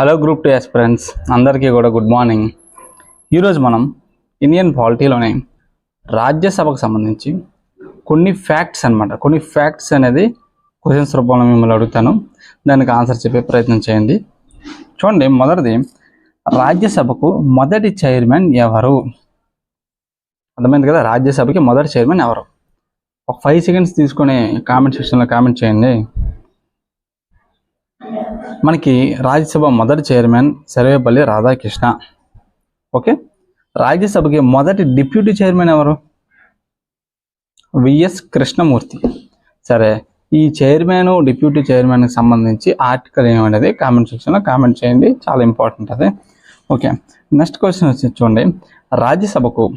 Hello group two friends అందరికీ కూడా good morning ఈరోజు మనం ఇండియన్ పాలిటీలోనే రాజ్యసభకు సంబంధించి కొన్ని ఫ్యాక్ట్స్ అన్నమాట. కొన్ని ఫ్యాక్ట్స్ అనేది క్వశ్చన్స్ రూపంలో మిమ్మల్ని అడుగుతాను. దానికి ఆన్సర్ చెప్పే ప్రయత్నం చేయండి. చూడండి మొదటిది రాజ్యసభకు మొదటి చైర్మన్ ఎవరు? అర్థమైంది కదా? రాజ్యసభకి మొదటి చైర్మన్ ఎవరు? ఒక ఫైవ్ సెకండ్స్ తీసుకుని కామెంట్ సెక్షన్లో కామెంట్ చేయండి. మనకి రాజ్యసభ మొదటి చైర్మన్ సర్వేపల్లి రాధాకృష్ణ. ఓకే? రాజ్యసభకి మొదటి డిప్యూటీ చైర్మన్ ఎవరు? V S Krishnamurthy. సరే ఈ చైర్మన్ డిప్యూటీ చైర్మన్కి సంబంధించి ఆర్టికల్ ఏమనేది కామెంట్ సెక్షన్లో కామెంట్ చేయండి. చాలా ఇంపార్టెంట్ అది. ఓకే నెక్స్ట్ క్వశ్చన్ వచ్చి చూడండి. రాజ్యసభకు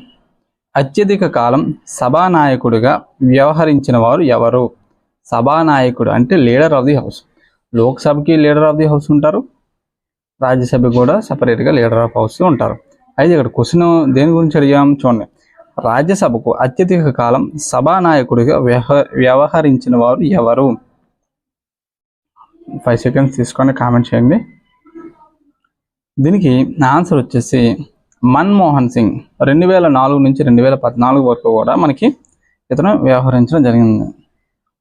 అత్యధిక కాలం సభానాయకుడిగా వ్యవహరించిన వారు ఎవరు? సభానాయకుడు అంటే లీడర్ ఆఫ్ ది హౌస్. లోక్సభకి లీడర్ ఆఫ్ ది హౌస్ ఉంటారు. రాజ్యసభకి కూడా సపరేట్గా లీడర్ ఆఫ్ హౌస్ ఉంటారు. అయితే ఇక్కడ క్వశ్చన్ దేని గురించి అడిగాం చూడండి. రాజ్యసభకు అత్యధిక కాలం సభానాయకుడిగా వ్యవహ వ్యవహరించిన వారు ఎవరు? ఫైవ్ సెకండ్స్ తీసుకొని కామెంట్ చేయండి. దీనికి ఆన్సర్ వచ్చేసి మన్మోహన్ సింగ్. రెండు వేల నాలుగు నుంచి రెండు వేల పద్నాలుగు వరకు కూడా మనకి ఇతను వ్యవహరించడం జరిగింది.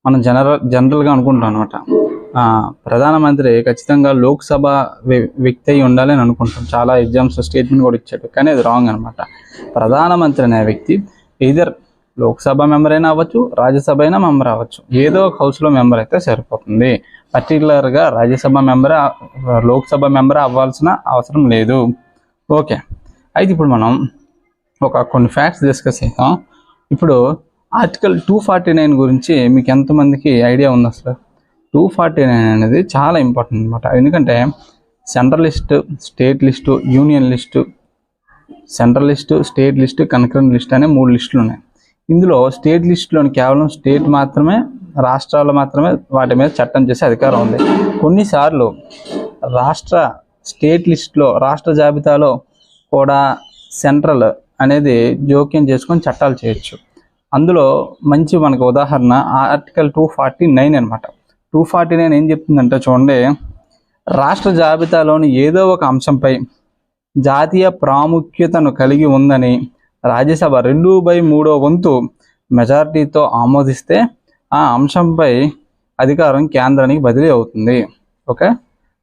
మనం జనరల్ జనరల్గా అనుకుంటాం అనమాట ప్రధానమంత్రి ఖచ్చితంగా లోక్సభ వ్యక్తి అయి ఉండాలని అనుకుంటాం. చాలా ఎగ్జామ్స్ స్టేట్మెంట్ కూడా ఇచ్చాడు. కానీ అది రాంగ్ అనమాట ప్రధానమంత్రి అనే వ్యక్తి ఇదర్ లోక్సభ మెంబర్ అయినా అవ్వచ్చు రాజ్యసభ అయినా మెంబర్ అవ్వచ్చు. ఏదో ఒక హౌస్లో మెంబర్ అయితే సరిపోతుంది. పర్టికులర్గా రాజ్యసభ మెంబర్ లోక్సభ మెంబర్ అవ్వాల్సిన అవసరం లేదు. ఓకే. అయితే ఇప్పుడు మనం ఒక కొన్ని ఫ్యాక్ట్స్ డిస్కస్ చేద్దాం. ఇప్పుడు ఆర్టికల్ టూ ఫార్టీ నైన్ గురించి మీకు ఎంతమందికి ఐడియా ఉంది అసలు? టూ ఫార్టీ నైన్ అనేది చాలా ఇంపార్టెంట్ అనమాట ఎందుకంటే central list state list union list central list state list concurrent list అనే మూడు లిస్టులు ఉన్నాయి. ఇందులో స్టేట్ లిస్టులోని కేవలం స్టేట్ మాత్రమే రాష్ట్రాలు మాత్రమే వాటి మీద చట్టం చేసే అధికారం ఉంది. కొన్నిసార్లు రాష్ట్ర స్టేట్ లిస్ట్లో రాష్ట్ర జాబితాలో కూడా సెంట్రల్ అనేది జోక్యం చేసుకొని చట్టాలు చేయొచ్చు. అందులో మంచి మనకు ఉదాహరణ ఆర్టికల్ టూ ఫార్టీ నైన్ అనమాట టూ ఫార్టీ నైన్ ఏం చెప్తుందంటే చూడండి రాష్ట్ర జాబితాలోని ఏదో ఒక అంశంపై జాతీయ ప్రాముఖ్యతను కలిగి ఉందని రాజ్యసభ రెండు బై మూడో వంతు మెజారిటీతో ఆమోదిస్తే ఆ అంశంపై అధికారం కేంద్రానికి బదిలీ అవుతుంది. ఓకే?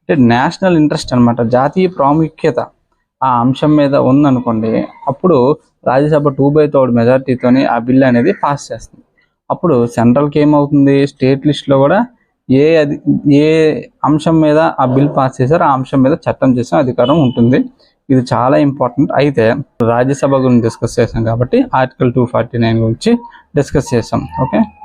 అంటే నేషనల్ ఇంట్రెస్ట్ అన్నమాట. జాతీయ ప్రాముఖ్యత ఆ అంశం మీద ఉందనుకోండి అప్పుడు రాజ్యసభ టూ బై తోడు మెజారిటీతోని ఆ బిల్ అనేది పాస్ చేస్తుంది. అప్పుడు సెంట్రల్కి ఏమవుతుంది? స్టేట్ లిస్ట్లో కూడా ఏ అది ఏ అంశం మీద ఆ బిల్ పాస్ చేశారో ఆ అంశం మీద చట్టం చేసే అధికారం ఉంటుంది. ఇది చాలా ఇంపార్టెంట్. అయితే రాజ్యసభ గురించి డిస్కస్ చేసాం కాబట్టి ఆర్టికల్ టూ ఫార్టీ నైన్ గురించి డిస్కస్ చేసాం ఓకే?